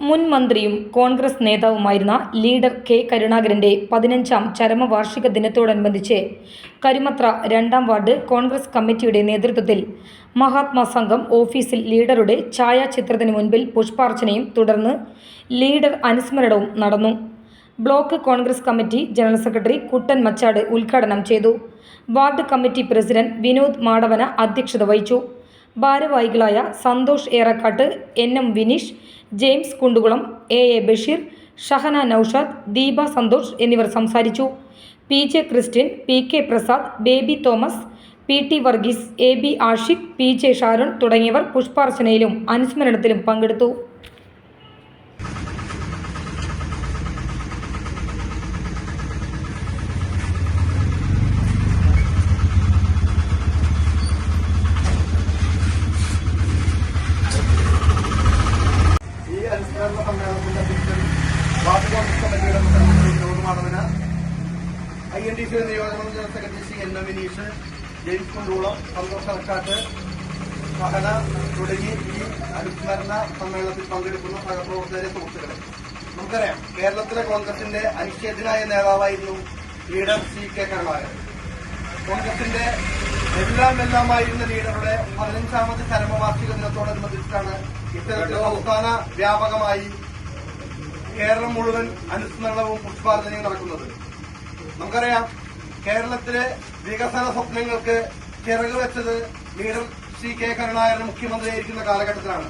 മുൻ മന്ത്രിയും കോൺഗ്രസ് നേതാവുമായിരുന്ന ലീഡർ കെ കരുണാകരന്റെ പതിനഞ്ചാം ചരമവാർഷിക ദിനത്തോടനുബന്ധിച്ച് കരുമത്ര രണ്ടാം വാർഡ് കോൺഗ്രസ് കമ്മിറ്റിയുടെ നേതൃത്വത്തിൽ മഹാത്മാ സംഘം ഓഫീസിൽ ലീഡറുടെ ഛായാചിത്രത്തിന് മുൻപിൽ പുഷ്പാർച്ചനയും തുടർന്ന് ലീഡർ അനുസ്മരണവും നടന്നു. Block Congress committee general secretary Kuttan Machad ഉദ്ഘാടനം ചെയ്തു. Ward committee president Vinod Madavana അധ്യക്ഷത വഹിച്ചു. ഭാരവാഹികളായ Santhosh Erakkatt N M Vineesh James Kundukulam A A Basheer Shahana Noushad Deepa Santhosh എന്നിവർ സംസാരിച്ചു. P J Christian P K Prasad Baby Thomas P T Varghese A B Ashiq P J Sharon തുടങ്ങിയവർ പുഷ്പാർച്ചനയിലും അനുസ്മരണത്തിലും പങ്കെടുത്തു ഈ അനുസ്മരണ സമ്മേളനത്തിന്റെ അധ്യക്ഷൻ വാർഡ് കോൺഗ്രസ് കമ്മിറ്റിയുടെ പ്രസിഡന്റ് വിനോദ് മാധവന് ഐ എൻ ഡി സി നിയോജകമണ്ഡലം secretary C N M James Kundoolam Santhosh Arakkatt Sahana തുടങ്ങി ഈ അനുസ്മരണ സമ്മേളനത്തിൽ പങ്കെടുക്കുന്ന സഹപ്രവർത്തകരെ സുഹൃത്തുക്കളെ. നമുക്കറിയാം കേരളത്തിലെ കോൺഗ്രസിന്റെ അനിശ്ചിതനായ നേതാവായിരുന്നു ലീഡർ സി കെ കരുണാകരൻ. കോൺഗ്രസിന്റെ എല്ലാം എല്ലാമായിരുന്ന ലീഡറുടെ പതിനഞ്ചാമത് ചരമവാർഷിക ദിനത്തോടനുബന്ധിച്ചാണ് ഇത്തരത്തിൽ സംസ്ഥാന വ്യാപകമായി കേരളം മുഴുവൻ അനുസ്മരണവും പുഷ്പാർച്ചനയും നടക്കുന്നത്. നമുക്കറിയാം കേരളത്തിലെ വികസന സ്വപ്നങ്ങൾക്ക് ചിറക് വെച്ചത് ലീഡർ സി കെ കരുണാകരൻ മുഖ്യമന്ത്രിയായിരിക്കുന്ന കാലഘട്ടത്തിലാണ്.